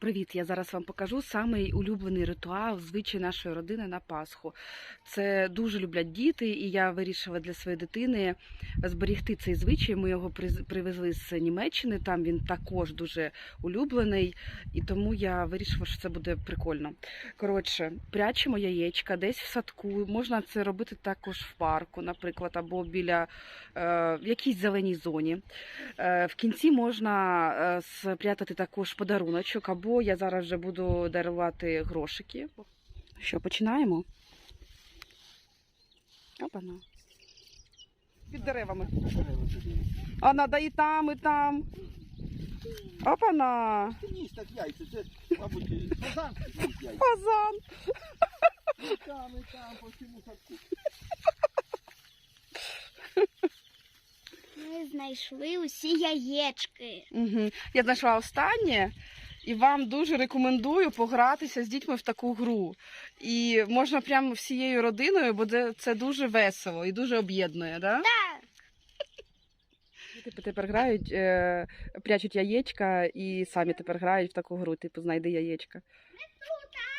Привіт! Я зараз вам покажу самий улюблений ритуал звичай нашої родини на Пасху. Це дуже люблять діти, і я вирішила для своєї дитини зберігти цей звичай. Ми його привезли з Німеччини. Там він також дуже улюблений, і тому я вирішила, що це буде прикольно. Коротше, прячемо яєчка десь в садку. Можна це робити також в парку, наприклад, або біля е, в якійсь зеленій зоні. Е, В кінці можна е, спрятати також подаруночок, або я зараз вже буду дарувати грошики. Що, починаємо? Опана. Під деревами. А надо і там, і там. Опана! Ти ніж так яйця, це, мабуть, фазан. Фазан! І там, і там, по всьому садку. Ми знайшли усі яєчки. Угу. Я знайшла останнє. І вам дуже рекомендую погратися з дітьми в таку гру. І можна прямо всією родиною, бо це, дуже весело і дуже об'єднує, да? Так. Типу тепер грають, е, прячуть яєчка і самі тепер грають в таку гру, типу знайди яєчка. Крута!